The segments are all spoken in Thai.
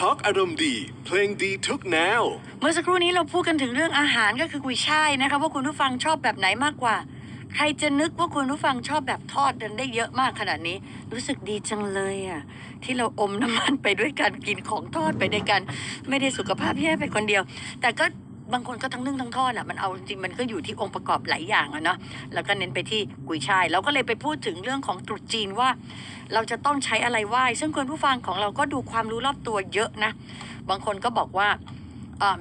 ทอล์กอารมณ์ดี เพลงดีทุกแนว เมื่อสักครู่นี้เราพูดกันถึงเรื่องอาหารก็คือกุยช่ายนะคะว่าคุณผู้ฟังชอบแบบไหนมากกว่า ใครจะนึกว่าคุณผู้ฟังชอบแบบทอดกันได้เยอะมากขนาดนี้ รู้สึกดีจังเลยอะที่เราอมน้ำมันไปด้วยกันกินของทอดไปด้วยกัน ไม่ได้สุขภาพแย่ไปคนเดียว แต่ก็ บางคนก็ทั้งนึ่งทั้งทอดอะมันเอาจริงมันก็อยู่ที่องค์ประกอบหลายอย่างอะเนาะแล้วก็เน้นไปที่กุยช่ายเราก็เลยไปพูดถึงเรื่องของตรุษจีนว่า เราจะต้องใช้อะไรไหว้ซึ่งคนผู้ฟังของเราก็ดูความรู้รอบตัวเยอะนะ บางคนก็บอกว่า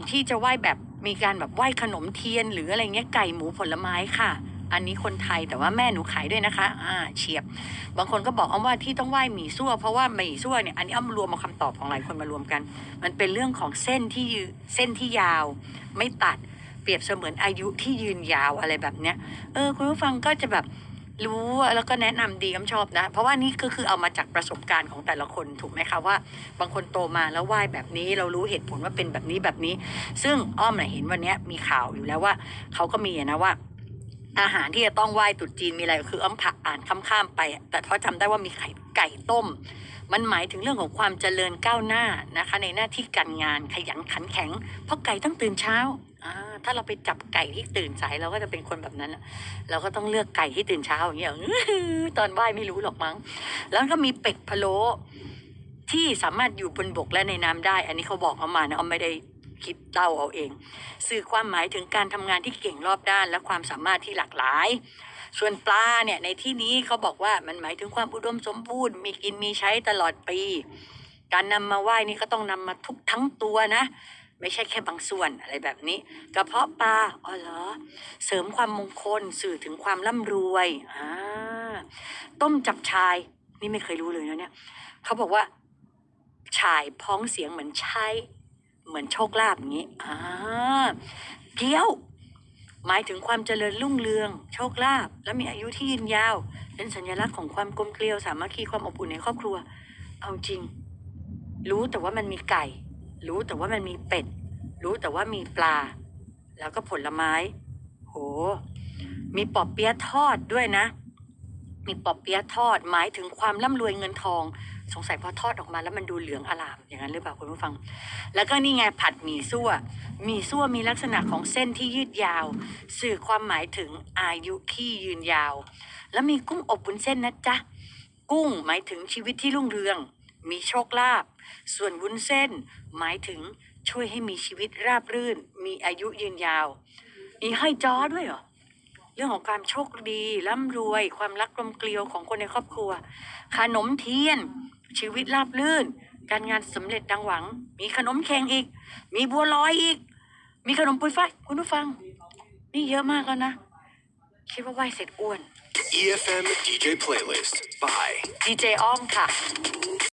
ที่จะไหว้แบบมีการแบบไหว้ขนมเทียน หรืออะไรเงี้ยไก่หมูผลไม้ค่ะ อันนี้คนไทยแต่ว่าแม่หนูขายด้วยนะคะ อ่าเฉียบ บางคนก็บอกอ้อมว่าที่ต้องไหว้หมี่ซั่วเพราะว่าหมี่ซั่วเนี่ยอันนี้อ้อมรวมมาคำตอบของหลายคนมารวมกัน มันเป็นเรื่องของเส้นที่ยืเส้นที่ยาว ไม่ตัดเปรียบเสมือนอายุที่ยืนยาวอะไรแบบเนี้ย เออ คุณผู้ฟังก็จะแบบรู้แล้วก็แนะนำดีอ้อมชอบนะ เพราะว่านี่ก็คือเอามาจากประสบการณ์ของแต่ละคนถูกไหมคะว่า บางคนโตมาแล้วไหว้แบบนี้ เรารู้เหตุผลว่าเป็นแบบนี้แบบนี้ ซึ่งอ้อมน่ะเห็นวันนี้มีข่าวอยู่แล้วว่าเขาก็มีนะว่า อาหารที่จะต้องไหว้ตรุษจีนมีอะไรคืออ้อมผักอ่านข้ามๆไป แต่เพราะจำได้ว่ามีไข่ไก่ต้ม มันหมายถึงเรื่องของความเจริญก้าวหน้านะคะ ในหน้าที่การงานขยันขันแข็ง เพราะไก่ต้องตื่นเช้าถ้าเราไปจับไก่ที่ตื่นสายเราก็จะเป็นคนแบบนั้น เราก็ต้องเลือกไก่ที่ตื่นเช้าอย่างเงี้ยตอนไหว้ไม่รู้หรอกมั้ง แล้วก็มีเป็ดพะโล้ที่สามารถอยู่บนบกและในน้ำได้ อันนี้เขาบอกเอามานะเอาไม่ได้ คิดเตาเอาเอง สื่อความหมายถึงการทำงานที่เก่งรอบด้าน และความสามารถที่หลากหลาย ส่วนปลาเนี่ยในที่นี้เขาบอกว่ามันหมายถึงความอุดมสมบูรณ์มีกินมีใช้ตลอดปี การนำมาไหว้นี่ก็ต้องนำมาทุกทั้งตัวนะไม่ใช่แค่บางส่วนอะไรแบบนี้ กระเพาะปลาอ๋อเหรอ เสริมความมงคลสื่อถึงความร่ำรวยอ่าต้มจับชาย นี่ไม่เคยรู้เลยนะเนี่ย เขาบอกว่าชายพ้องเสียงเหมือนใช่ เหมือนโชคลาภอย่างนี้อ่าเกี้ยว หมายถึงความเจริญรุ่งเรือง โชคลาภและมีอายุที่ยืนยาว เป็นสัญลักษณ์ของความกลมเกลียวสามัคคีความอบอุ่นในครอบครัว เอาจริง รู้แต่ว่ามันมีไก่ รู้แต่ว่ามันมีเป็ด รู้แต่ว่ามีปลา แล้วก็ผลไม้ โห มีปอบเปี๊ยะทอดด้วยนะ มีปอบเปี๊ยะทอดหมายถึงความร่ำรวยเงินทอง สงสัยพอทอดออกมาแล้วมันดูเหลืองอลามอย่างนั้นหรือเปล่าคุณผู้ฟัง แล้วก็นี่ไงผัดหมี่ซั่วหมี่ซั่วมีลักษณะของเส้นที่ยืดยาว สื่อความหมายถึงอายุที่ยืนยาว แล้วมีกุ้งอบวุ้นเส้นนะจ๊ะกุ้งหมายถึงชีวิตที่รุ่งเรือง มีโชคลาภส่วนวุ้นเส้น หมายถึงช่วยให้มีชีวิตราบรื่น มีอายุยืนยาว มีให้จอด้วยเหรอ รื่องของความโชคดีร่ำรวย ความรักกลมเกลียวของคนในครอบครัว ขนมเทียน ชีวิตราบรื่น การงานสำเร็จดังหวัง มีขนมแข่งอีก มีบัวลอยอีก มีขนมปุยฝ้ายคุณผู้ฟัง นี่เยอะมากแล้วนะ คิดว่าไหวเสร็จอ้วน EFM DJ Playlist by ดีเจอ้อมค่ะ